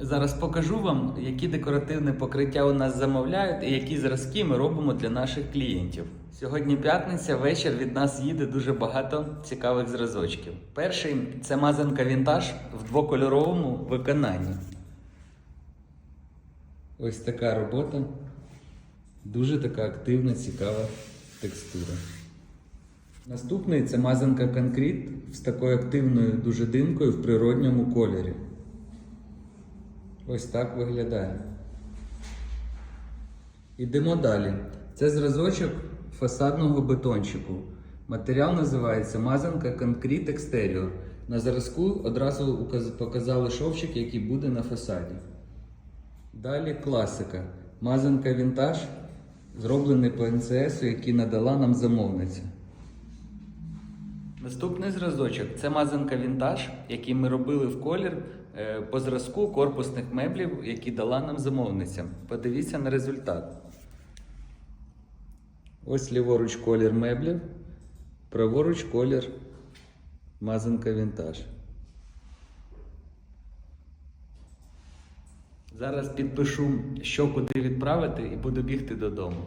Зараз покажу вам, які декоративне покриття у нас замовляють і які зразки ми робимо для наших клієнтів. Сьогодні п'ятниця, вечір від нас їде дуже багато цікавих зразочків. Перший це мазанка вінтаж в двокольоровому виконанні. Ось така робота. Дуже така активна, цікава текстура. Наступний це мазанка конкрет з такою активною дуже димкою в природньому кольорі. Ось так виглядає. Ідемо далі. Це зразочок фасадного бетончику. Матеріал називається мазанка Concrete Exterior. На зразку одразу показали шовчик, який буде на фасаді. Далі класика. Мазанка вінтаж, зроблений по НЦС, який надала нам замовниця. Наступний зразочок це мазанка вінтаж, який ми робили в колір е, по зразку корпусних меблів, які дала нам замовниця. Подивіться на результат. Ось ліворуч колір меблів, праворуч колір мазанка вінтаж. Зараз підпишу, що куди відправити, і буду бігти додому.